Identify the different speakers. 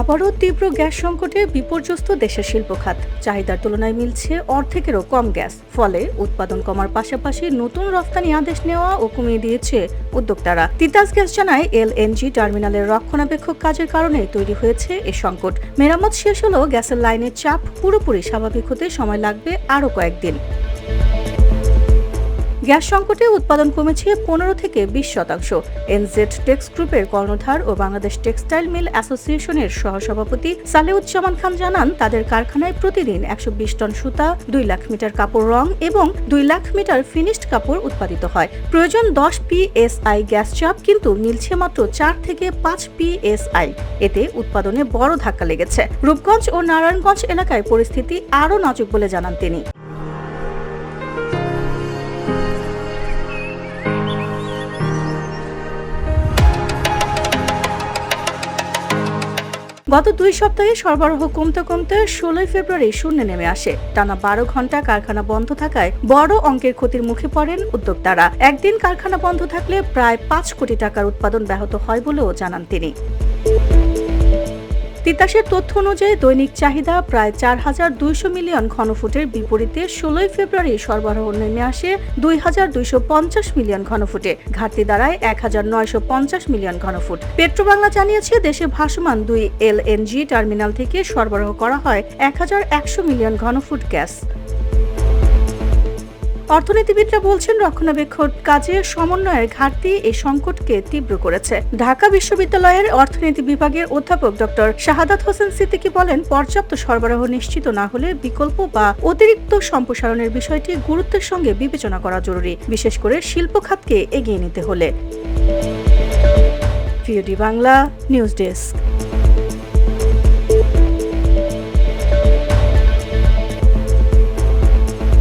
Speaker 1: আবারও তীব্র গ্যাস সংকটে বিপর্যস্ত দেশের শিল্প খাত। চাহিদার তুলনায় মিলছে অর্ধেকেরও কম গ্যাস। ফলে উৎপাদন কমার পাশাপাশি নতুন রফতানি আদেশ নেওয়া ও কমিয়ে দিয়েছে উদ্যোক্তারা। তিতাস গ্যাস জানায়, এলএনজি টার্মিনালের রক্ষণাবেক্ষক কাজের কারণে তৈরি হয়েছে এ সংকট। মেরামত শেষ হলেও গ্যাসের লাইনের চাপ পুরোপুরি স্বাভাবিক হতে সময় লাগবে আরও কয়েকদিন। গ্যাস সংকটে উৎপাদন কমেছে পনেরো থেকে বিশ শতাংশ। এনজেড টেক্স গ্রুপের কর্ণধার ও বাংলাদেশ টেক্সটাইল মিল অ্যাসোসিয়েশনের সহসভাপতি সালেউজ্জামান খান জানান, তাদের কারখানায় প্রতিদিন একশো বিশ টন সুতা, দুই লাখ মিটার কাপড় রং এবং দুই লাখ মিটার ফিনিশড কাপড় উৎপাদিত হয়। প্রয়োজন দশ পিএসআই গ্যাস চাপ, কিন্তু মিলছে মাত্র চার থেকে পাঁচ পিএসআই এতে উৎপাদনে বড় ধাক্কা লেগেছে। রূপগঞ্জ ও নারায়ণগঞ্জ এলাকায় পরিস্থিতি আরও নাজুক বলে জানান তিনি। গত দুই সপ্তাহে সরবরাহ কমতে কমতে ষোলোই ফেব্রুয়ারি শূন্য নেমে আসে। টানা বারো ঘণ্টা কারখানা বন্ধ থাকায় বড় অঙ্কের ক্ষতির মুখে পড়েন উদ্যোক্তারা। একদিন কারখানা বন্ধ থাকলে প্রায় পাঁচ কোটি টাকার উৎপাদন ব্যাহত হয় বলেও জানান তিনি। তিতাসের তথ্য অনুযায়ী দৈনিক চাহিদা প্রায় চার হাজার দুইশো মিলিয়ন ঘনফুটের বিপরীতে ষোলোই ফেব্রুয়ারি সরবরাহ নেমে আসে দুই হাজার দুইশো পঞ্চাশ মিলিয়ন ঘনফুটে। ঘাটতি দাঁড়ায় এক হাজার নয়শো পঞ্চাশ মিলিয়ন ঘনফুট। পেট্রোবাংলা জানিয়েছে দেশে ভাসমান দুই এলএনজি টার্মিনাল থেকে সরবরাহ করা হয় এক হাজার একশো মিলিয়ন ঘনফুট গ্যাস। অর্থনীতিবিদরা বলছেন, রক্ষণাবেক্ষণ কাজে সমন্বয়ের ঘাটতি এই সংকটকে তীব্র করেছে। ঢাকা বিশ্ববিদ্যালয়ের অর্থনীতি বিভাগের অধ্যাপক ডক্টর শাহাদাত হোসেন সিদ্দিকী বলেন, পর্যাপ্ত সরবরাহ নিশ্চিত না হলে বিকল্প বা অতিরিক্ত সম্প্রসারণের বিষয়টি গুরুত্বের সঙ্গে বিবেচনা করা জরুরি। বিশেষ করে শিল্প খাতকে এগিয়ে নিতে হলে। Bangla, news desk.